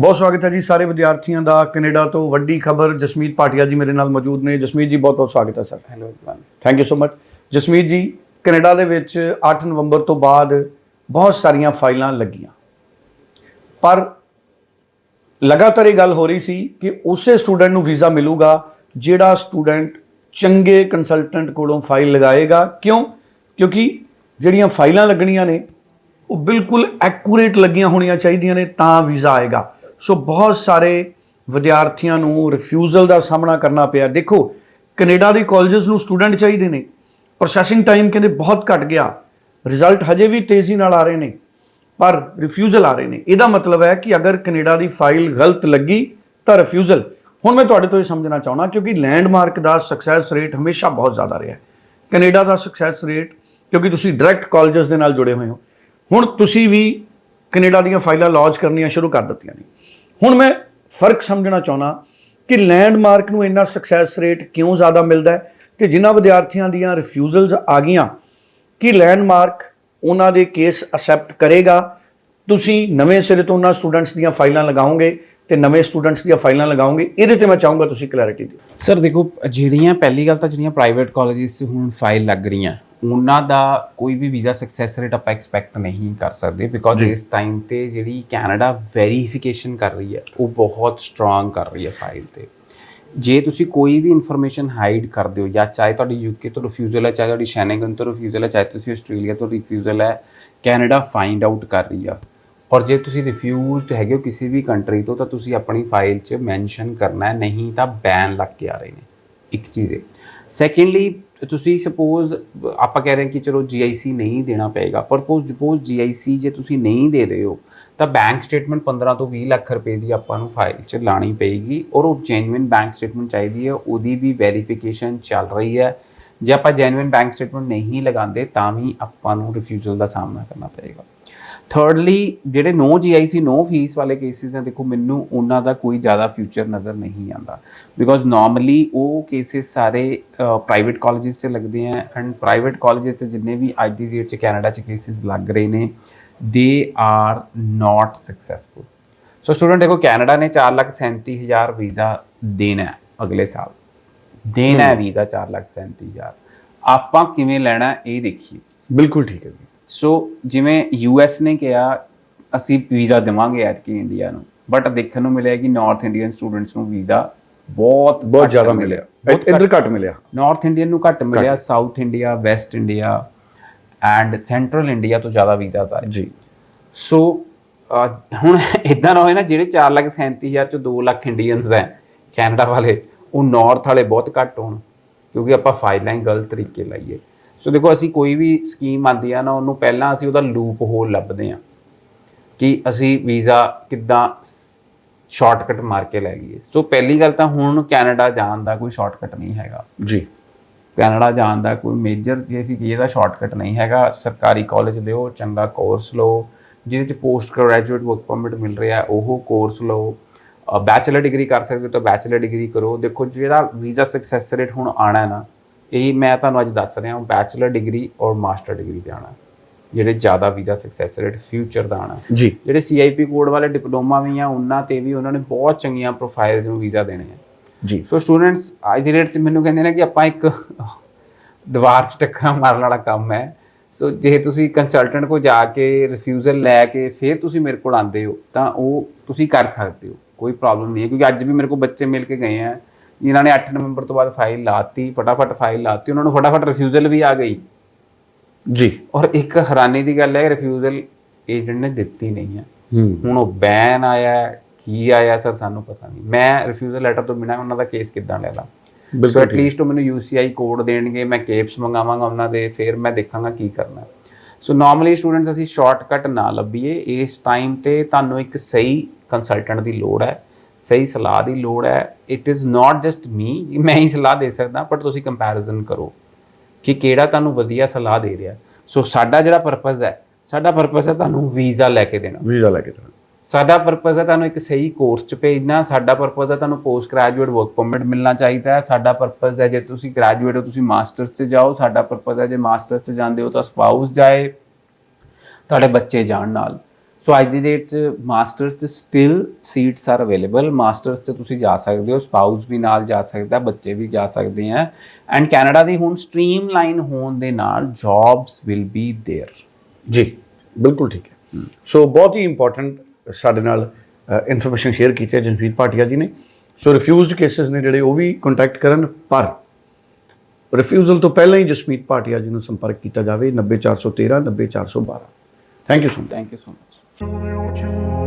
ਬਹੁਤ ਸਵਾਗਤ ਹੈ ਜੀ ਸਾਰੇ ਵਿਦਿਆਰਥੀਆਂ ਦਾ। ਕੈਨੇਡਾ ਤੋਂ ਵੱਡੀ ਖਬਰ ਜਸਮੀਤ ਭਾਟੀਆ ਜੀ ਮੇਰੇ ਨਾਲ ਮੌਜੂਦ ਨੇ। ਜਸਮੀਤ ਜੀ ਬਹੁਤ ਬਹੁਤ ਸਵਾਗਤ ਹੈ sir. Hello thank you so much Jasmeet ji Canada ਦੇ ਵਿੱਚ 8 ਨਵੰਬਰ ਤੋਂ ਬਾਅਦ ਬਹੁਤ ਸਾਰੀਆਂ ਫਾਈਲਾਂ ਲੱਗੀਆਂ। ਪਰ ਲਗਾਤਾਰ ਇਹ ਗੱਲ ਹੋ ਰਹੀ ਸੀ ਕਿ ਉਸੇ ਸਟੂਡੈਂਟ ਨੂੰ ਵੀਜ਼ਾ ਮਿਲੂਗਾ ਜਿਹੜਾ ਸਟੂਡੈਂਟ ਚੰਗੇ ਕੰਸਲਟੈਂਟ ਕੋਲੋਂ ਫਾਈਲ ਲਗਾਏਗਾ। ਕਿਉਂ? ਕਿਉਂਕਿ ਜਿਹੜੀਆਂ ਫਾਈਲਾਂ ਲੱਗਣੀਆਂ ਨੇ ਉਹ ਬਿਲਕੁਲ ਐਕੂਰੇਟ ਲੱਗੀਆਂ ਹੋਣੀਆਂ ਚਾਹੀਦੀਆਂ ਨੇ ਤਾਂ ਵੀਜ਼ਾ ਆਏਗਾ। ਸੋ ਬਹੁਤ ਸਾਰੇ ਵਿਦਿਆਰਥੀਆਂ ਨੂੰ ਰਿਫਿਊਜ਼ਲ ਦਾ ਸਾਹਮਣਾ ਕਰਨਾ ਪਿਆ। ਦੇਖੋ, ਕੈਨੇਡਾ ਦੇ ਕਾਲਜਸ ਨੂੰ ਸਟੂਡੈਂਟ ਚਾਹੀਦੇ ਨੇ। ਪ੍ਰੋਸੈਸਿੰਗ ਟਾਈਮ ਕਹਿੰਦੇ ਬਹੁਤ ਘਟ ਗਿਆ। ਰਿਜ਼ਲਟ ਹਜੇ ਵੀ ਤੇਜ਼ੀ ਨਾਲ ਆ ਰਹੇ ਨੇ, ਪਰ ਰਿਫਿਊਜ਼ਲ ਆ ਰਹੇ ਨੇ। ਇਹਦਾ ਮਤਲਬ ਹੈ ਕਿ ਅਗਰ ਕੈਨੇਡਾ ਦੀ ਫਾਈਲ ਗਲਤ ਲੱਗੀ, ਤਾਂ ਰਿਫਿਊਜ਼ਲ ਹੁਣ ਮੈਂ ਤੁਹਾਡੇ ਤੋਂ ਇਹ ਸਮਝਣਾ ਚਾਹਣਾ ਕਿਉਂਕਿ ਲੈਂਡਮਾਰਕ ਦਾ ਸਕਸੈਸ ਰੇਟ ਹਮੇਸ਼ਾ ਬਹੁਤ ਜ਼ਿਆਦਾ ਰਿਹਾ। ਹੈ ਕੈਨੇਡਾ ਦਾ ਸਕਸੈਸ ਰੇਟ ਕਿਉਂਕਿ ਤੁਸੀਂ ਡਾਇਰੈਕਟ ਕਾਲਜਸ ਦੇ ਨਾਲ ਜੁੜੇ ਹੋਏ ਹੋ। ਹੁਣ ਤੁਸੀਂ ਵੀ ਕੈਨੇਡਾ ਦੀਆਂ ਫਾਈਲਾਂ ਲੌਂਚ ਕਰਨੀਆਂ ਸ਼ੁਰੂ ਕਰ ਦਿੱਤੀਆਂ ਨੇ। ਹੁਣ ਮੈਂ ਫ਼ਰਕ ਸਮਝਣਾ ਚਾਹਣਾ ਕਿ ਲੈਂਡਮਾਰਕ ਨੂੰ ਇੰਨਾ ਸਕਸੈਸ ਰੇਟ ਕਿਉਂ ਜ਼ਿਆਦਾ ਮਿਲਦਾ ਹੈ ਤੇ ਜਿਨ੍ਹਾਂ ਵਿਦਿਆਰਥੀਆਂ ਦੀਆਂ ਰਿਫਿਊਜ਼ਲਸ ਆ ਗਈਆਂ, ਕਿ ਲੈਂਡਮਾਰਕ ਉਹਨਾਂ ਦੇ ਕੇਸ ਅਸੈਪਟ ਕਰੇਗਾ। ਤੁਸੀਂ ਨਵੇਂ ਸਿਰੇ ਤੋਂ ਉਹਨਾਂ ਸਟੂਡੈਂਟਸ ਦੀਆਂ ਫਾਈਲਾਂ ਲਗਾਓਗੇ ਤੇ ਨਵੇਂ ਸਟੂਡੈਂਟਸ ਦੀਆਂ ਫਾਈਲਾਂ ਲਗਾਓਗੇ, ਇਹਦੇ ਤੇ ਮੈਂ ਚਾਹੂੰਗਾ ਤੁਸੀਂ ਕਲੈਰਿਟੀ ਦਿਓ। ਸਰ ਦੇਖੋ, ਜਿਹੜੀਆਂ ਪਹਿਲੀ ਗੱਲ ਤਾਂ ਜਿਹੜੀਆਂ ਪ੍ਰਾਈਵੇਟ ਕਾਲਜਿਸ 'ਚ ਹੁਣ ਫਾਈਲ ਲੱਗ ਰਹੀਆਂ ਉਹਨਾਂ ਦਾ ਕੋਈ ਵੀ ਵੀਜ਼ਾ ਸਕਸੈਸ ਰੇਟ ਆਪਾਂ ਐਕਸਪੈਕਟ ਨਹੀਂ ਕਰ ਸਕਦੇ ਬਿਕੋਜ਼ ਇਸ ਟਾਈਮ ਤੇ ਜਿਹੜੀ ਕੈਨੇਡਾ ਵੈਰੀਫਿਕੇਸ਼ਨ ਕਰ ਰਹੀ ਹੈ ਉਹ ਬਹੁਤ ਸਟਰੋਂਗ ਕਰ ਰਹੀ ਹੈ ਫਾਈਲ ਤੇ। ਜੇ ਤੁਸੀਂ ਕੋਈ ਵੀ ਇਨਫੋਰਮੇਸ਼ਨ ਹਾਈਡ ਕਰਦੇ ਹੋ ਜਾਂ ਚਾਹੇ ਤੁਹਾਡੀ ਯੂਕੇ ਤੋਂ ਰਿਫਿਊਜ਼ਲ ਹੈ ਚਾਹੇ ਤੁਹਾਡੀ ਸ਼ੈਨਗਨ ਤੋਂ ਰਿਫਿਊਜ਼ਲ ਹੈ ਚਾਹੇ ਤੁਸੀਂ ਆਸਟ੍ਰੇਲੀਆ ਤੋਂ ਰਿਫਿਊਜ਼ਲ ਹੈ ਕੈਨੇਡਾ ਫਾਈਂਡ ਆਊਟ ਕਰ ਰਹੀ ਆ। ਔਰ ਜੇ ਤੁਸੀਂ ਰਿਫਿਊਜ਼ਡ ਹੈਗੇ ਹੋ ਕਿਸੇ ਵੀ ਕੰਟਰੀ ਤੋਂ ਤਾਂ ਤੁਸੀਂ ਆਪਣੀ ਫਾਈਲ 'ਚ ਮੈਂਸ਼ਨ ਕਰਨਾ ਹੈ ਨਹੀਂ ਤਾਂ ਬੈਨ ਲੱਗ ਕੇ ਆ ਰਹੇ ਨੇ। ਇੱਕ ਚੀਜ਼ ਹੈ ਸੈਕੰਡਲੀ ਤੁਸੀਂ ਸਪੋਜ਼ ਆਪਾਂ ਕਹਿ ਰਹੇ ਹਾਂ ਕਿ ਚਲੋ GIC ਨਹੀਂ ਦੇਣਾ ਪਏਗਾ, ਪਰ ਸਪੋਜ਼ ਸਪੋਜ਼ GIC ਜੇ ਤੁਸੀਂ ਨਹੀਂ ਦੇ ਰਹੇ ਹੋ, ਤਾਂ ਬੈਂਕ ਸਟੇਟਮੈਂਟ 15 ਤੋਂ 20 ਲੱਖ ਰੁਪਏ ਦੀ ਆਪਾਂ ਨੂੰ ਫਾਈਲ 'ਚ ਲਾਣੀ ਪਏਗੀ ਔਰ ਉਹ ਜੈਨੂਇਨ ਬੈਂਕ ਸਟੇਟਮੈਂਟ ਚਾਹੀਦੀ ਹੈ, ਉਹਦੀ ਵੀ ਵੈਰੀਫਿਕੇਸ਼ਨ ਚੱਲ ਰਹੀ ਹੈ। ਜੇ ਆਪਾਂ ਜੈਨੂਇਨ ਬੈਂਕ ਸਟੇਟਮੈਂਟ ਨਹੀਂ ਲਗਾਉਂਦੇ, ਤਾਂ ਵੀ ਆਪਾਂ ਨੂੰ ਰਿਫਿਊਜ਼ਲ ਦਾ ਸਾਹਮਣਾ ਕਰਨਾ ਪਏਗਾ। ਥਰਡਲੀ ਜਿਹੜੇ ਨੋ GIC ਨੋ ਫੀਸ ਵਾਲੇ ਕੇਸਿਸ ਆ ਦੇਖੋ ਮੈਨੂੰ ਉਹਨਾਂ ਦਾ ਕੋਈ ਜ਼ਿਆਦਾ ਫਿਊਚਰ ਨਜ਼ਰ ਨਹੀਂ ਆਉਂਦਾ। ਬਿਕੋਜ਼ ਨਾਰਮਲੀ ਉਹ ਕੇਸਿਸ ਸਾਰੇ ਪ੍ਰਾਈਵੇਟ ਕਾਲਜਿਸ 'ਚ ਲੱਗਦੇ ਆ ਐਂਡ ਪ੍ਰਾਈਵੇਟ ਕਾਲਜਿਸ 'ਚ ਜਿੰਨੇ ਵੀ ਅੱਜ ਦੀ ਡੇਟ 'ਚ ਕੈਨੇਡਾ 'ਚ ਕੇਸਿਸ ਲੱਗ ਰਹੇ ਨੇ they are not successful so student ਦੇਖੋ ਕੈਨੇਡਾ ਨੇ 437000 ਵੀਜ਼ਾ ਦੇਣਾ ਅਗਲੇ ਸਾਲ। ਦੇਣਾ ਵੀਜ਼ਾ 437000 ਆਪਾਂ ਕਿਵੇਂ ਲੈਣਾ ਇਹ ਦੇਖੀਏ। ਬਿਲਕੁਲ ਠੀਕ ਹੈ ਜੀ। ਸੋ ਜਿਵੇਂ ਯੂਐਸ ਨੇ ਕਿਹਾ ਅਸੀਂ ਵੀਜ਼ਾ ਦੇਵਾਂਗੇ ਐਤਕੀ ਇੰਡੀਆ ਨੂੰ। ਬਟ ਦੇਖਣ ਨੂੰ ਮਿਲਿਆ ਕਿ ਨਾਰਥ ਇੰਡੀਅਨ ਸਟੂਡੈਂਟਸ ਨੂੰ ਵੀਜ਼ਾ ਬਹੁਤ ਬਹੁਤ ਜ਼ਿਆਦਾ ਮਿਲਿਆ। ਇੱਧਰ ਘੱਟ ਮਿਲਿਆ। ਨਾਰਥ ਇੰਡੀਅਨ ਨੂੰ ਘੱਟ ਮਿਲਿਆ south India west India and central India ਤੋਂ ਜ਼ਿਆਦਾ ਵੀਜ਼ਾ ਆਏ ਜੀ। ਸੋ ਹੁਣ ਇਦਾਂ ਨਾ ਹੋਏ ਨਾ ਜਿਹੜੇ 4 ਲੱਖ 37000 ਚੋਂ 2 ਲੱਖ ਇੰਡੀਅਨਸ ਹੈ ਕੈਨੇਡਾ ਵਾਲੇ ਉਹ ਨਾਰਥ ਵਾਲੇ ਬਹੁਤ ਘੱਟ ਹੋਣ। ਕਿਉਂਕਿ ਆਪਾਂ ਫਾਈਲਾਂ ਗਲਤ ਤਰੀਕੇ ਲਾਈਏ। ਸੋ ਦੇਖੋ ਅਸੀਂ ਕੋਈ ਵੀ ਸਕੀਮ ਆਂਦੀ ਆ ਨਾ ਉਹਨੂੰ ਪਹਿਲਾਂ ਅਸੀਂ ਉਹਦਾ ਲੂਪ ਹੋਲ ਲੱਭਦੇ ਆ ਕਿ ਅਸੀਂ ਵੀਜ਼ਾ ਕਿੱਦਾਂ ਸ਼ਾਰਟਕਟ ਮਾਰ ਕੇ ਲੈ ਗਈਏ ਸੋ ਪਹਿਲੀ ਗੱਲ ਤਾਂ ਹੁਣ ਕੈਨੇਡਾ ਜਾਣ ਦਾ ਕੋਈ ਸ਼ਾਰਟਕਟ ਨਹੀਂ ਹੈਗਾ। ਜੀ। ਕੈਨੇਡਾ ਜਾਣ ਦਾ ਕੋਈ ਮੇਜਰ ਜੇ ਅਸੀਂ ਕਹੀਏ ਤਾਂ ਸ਼ਾਰਟਕਟ ਨਹੀਂ ਹੈਗਾ। ਸਰਕਾਰੀ ਕਾਲਜ ਲਿਓ ਚੰਗਾ ਕੋਰਸ ਲਓ ਜਿਹਦੇ ਚ ਪੋਸਟ ਗ੍ਰੈਜੂਏਟ ਵਰਕ ਪਰਮਿਟ ਮਿਲ ਰਿਹਾ ਉਹ ਕੋਰਸ ਲਓ। ਬੈਚਲਰ ਡਿਗਰੀ ਕਰ ਸਕਦੇ ਹੋ ਤਾਂ ਬੈਚਲਰ ਡਿਗਰੀ ਕਰੋ। ਦੇਖੋ ਜਿਹੜਾ ਵੀਜ਼ਾ ਸਕਸੈਸ ਰੇਟ ਹੁਣ ਆਣਾ ਹੈ ਨਾ ਇਹ ਮੈਂ ਤੁਹਾਨੂੰ ਅੱਜ ਦੱਸ ਰਿਹਾ ਹਾਂ ਬੈਚਲਰ ਡਿਗਰੀ ਔਰ ਮਾਸਟਰ ਡਿਗਰੀ ਤੇ ਆਣਾ ਜਿਹੜੇ ਜ਼ਿਆਦਾ ਵੀਜ਼ਾ ਸਕਸੈਸ ਰੇਟ ਫਿਊਚਰ ਦਾ ਆਣਾ ਜੀ। ਜਿਹੜੇ ਸੀਆਈਪੀ ਕੋਡ ਵਾਲੇ ਡਿਪਲੋਮਾ ਵੀ ਆ ਉਹਨਾਂ ਤੇ ਵੀ ਉਹਨਾਂ ਨੇ ਬਹੁਤ ਚੰਗੀਆਂ ਪ੍ਰੋਫਾਈਲਸ ਨੂੰ ਵੀਜ਼ਾ ਦੇਣੇ ਆ। ਜੀ। ਸੋ ਸਟੂਡੈਂਟਸ ਅੱਜ ਦੀ ਰੇਟ 'ਚ ਮੈਨੂੰ ਕਹਿੰਦੇ ਨੇ ਕਿ ਆਪਾਂ ਇੱਕ ਦੀਵਾਰ 'ਚ ਟੱਕਰਾਂ ਮਾਰਨ ਵਾਲਾ ਕੰਮ ਹੈ। ਸੋ ਜੇ ਤੁਸੀਂ ਕੰਸਲਟੈਂਟ ਕੋ ਜਾ ਕੇ ਰਿਫਿਊਜ਼ਲ ਲੈ ਕੇ ਫਿਰ ਤੁਸੀਂ ਮੇਰੇ ਕੋਲ ਆਉਂਦੇ ਹੋ ਤਾਂ ਉਹ ਤੁਸੀਂ ਕਰ ਸਕਦੇ ਹੋ। ਕੋਈ ਪ੍ਰੋਬਲਮ ਨਹੀਂ ਹੈ ਕਿਉਂਕਿ ਅੱਜ ਵੀ ਮੇਰੇ ਕੋਲ ਬੱਚੇ ਮਿਲ ਕੇ ਗਏ ਆ। ਜਿਨ੍ਹਾਂ ਨੇ 8 ਨਵੰਬਰ ਤੋਂ ਬਾਅਦ ਫਾਈਲ ਲਾਤੀ ਫਟਾਫਟ ਫਾਈਲ ਲਾਤੀ ਉਹਨਾਂ ਨੂੰ ਫਟਾਫਟ ਰਿਫਿਊਜ਼ਲ ਵੀ ਆ ਗਈ। ਜੀ। ਔਰ ਇੱਕ ਹੈਰਾਨੀ ਦੀ ਗੱਲ ਹੈ ਰਿਫਿਊਜ਼ਲ ਏਜੰਟ ਨੇ ਦਿੱਤੀ ਨਹੀਂ ਹੈ। ਹੁਣ ਉਹ ਬੈਨ ਆਇਆ ਕੀ ਆਇਆ ਸਰ ਸਾਨੂੰ ਪਤਾ ਨਹੀਂ। ਮੈਂ ਰਿਫਿਊਜ਼ਲ ਲੈਟਰ ਤੋਂ ਬਿਨਾਂ ਉਹਨਾਂ ਦਾ ਕੇਸ ਕਿੱਦਾਂ ਲੈ ਲਾਂ? ਬਿਲਕੁਲ ਐਟਲੀਸਟ ਉਹ ਮੈਨੂੰ UCI ਕੋਡ ਦੇਣਗੇ ਮੈਂ ਕੇਪਸ ਮੰਗਾਵਾਂਗਾ ਉਹਨਾਂ ਦੇ ਫਿਰ ਮੈਂ ਦੇਖਾਂਗਾ ਕੀ ਕਰਨਾ ਸੋ ਨਾਰਮਲੀ ਸਟੂਡੈਂਟਸ ਅਸੀਂ ਸ਼ਾਰਟਕਟ ਨਾ ਲੱਭੀਏ ਇਸ ਟਾਈਮ ਤੇ ਤੁਹਾਨੂੰ ਇੱਕ ਸਹੀ ਕੰਸਲਟੈਂਟ ਦੀ ਲੋੜ ਹੈ। ਸਹੀ ਸਲਾਹ ਦੀ ਲੋੜ ਹੈ। It is not just me ਮੈਂ ਹੀ ਸਲਾਹ ਦੇ ਸਕਦਾ ਬਟ ਤੁਸੀਂ ਕੰਪੈਰੀਜ਼ਨ ਕਰੋ ਕਿ ਕਿਹੜਾ ਤੁਹਾਨੂੰ ਵਧੀਆ ਸਲਾਹ ਦੇ ਰਿਹਾ। ਸੋ ਸਾਡਾ ਜਿਹੜਾ ਪਰਪਸ ਹੈ ਸਾਡਾ ਪਰਪਸ ਹੈ ਤੁਹਾਨੂੰ ਵੀਜ਼ਾ ਲੈ ਕੇ ਦੇਣਾ। ਵੀਜ਼ਾ ਲੈ ਕੇ ਜਾਣਾ ਸਾਡਾ ਪਰਪਸ ਹੈ ਤੁਹਾਨੂੰ ਇੱਕ ਸਹੀ ਕੋਰਸ ਚ ਭੇਜਣਾ। ਸਾਡਾ ਪਰਪਸ ਹੈ ਤੁਹਾਨੂੰ ਪੋਸਟ ਗ੍ਰੈਜੂਏਟ ਵਰਕ ਪਰਮਿਟ ਮਿਲਣਾ ਚਾਹੀਦਾ ਹੈ। ਸਾਡਾ ਪਰਪਸ ਹੈ ਜੇ ਤੁਸੀਂ ਗ੍ਰੈਜੂਏਟ ਹੋ ਤੁਸੀਂ ਮਾਸਟਰਸ ਤੇ ਜਾਓ। ਸਾਡਾ ਪਰਪਸ ਹੈ ਜੇ ਮਾਸਟਰਸ ਤੇ ਜਾਂਦੇ ਹੋ ਤਾਂ ਸਪਾਊਸ ਜਾਏ ਤੁਹਾਡੇ ਬੱਚੇ ਜਾਣ ਨਾਲ। ਸੋ ਅੱਜ ਦੀ ਡੇਟ 'ਚ ਮਾਸਟਰਸ 'ਚ still seats are available masters 'ਤੇ ਤੁਸੀਂ ਜਾ ਸਕਦੇ ਹੋ ਸਪਾਊਸ ਵੀ ਨਾਲ ਜਾ ਸਕਦਾ ਬੱਚੇ ਵੀ ਜਾ ਸਕਦੇ ਆ। ਐਂਡ ਕੈਨੇਡਾ ਦੀ ਹੁਣ ਸਟ੍ਰੀਮ ਲਾਈਨ ਹੋਣ ਦੇ ਨਾਲ ਜੌਬਸ ਵਿਲ ਬੀ देयर ਜੀ ਬਿਲਕੁਲ ਠੀਕ ਹੈ। ਸੋ ਬਹੁਤ ਹੀ ਇੰਪੋਰਟੈਂਟ ਸਾਡੇ ਨਾਲ ਇਨਫੋਰਮੇਸ਼ਨ ਸ਼ੇਅਰ ਕੀਤੀ ਹੈ ਜਨਪ੍ਰੀਤ ਭਾਟੀਆ ਜੀ ਨੇ। ਸੋ ਰਿਫਿਊਜ਼ਡ ਕੇਸਸ ਨੇ ਜਿਹੜੇ ਉਹ ਵੀ ਕੰਟੈਕਟ ਕਰਨ ਪਰ ਰਿਫਿਊਜ਼ਲ ਤੋਂ ਪਹਿਲਾਂ ਹੀ ਜਸਮੀਤ ਭਾਟੀਆ ਜੀ ਨੂੰ ਸੰਪਰਕ ਕੀਤਾ ਜਾਵੇ। 90413 90412 thank you so much thank you so much Studio Two.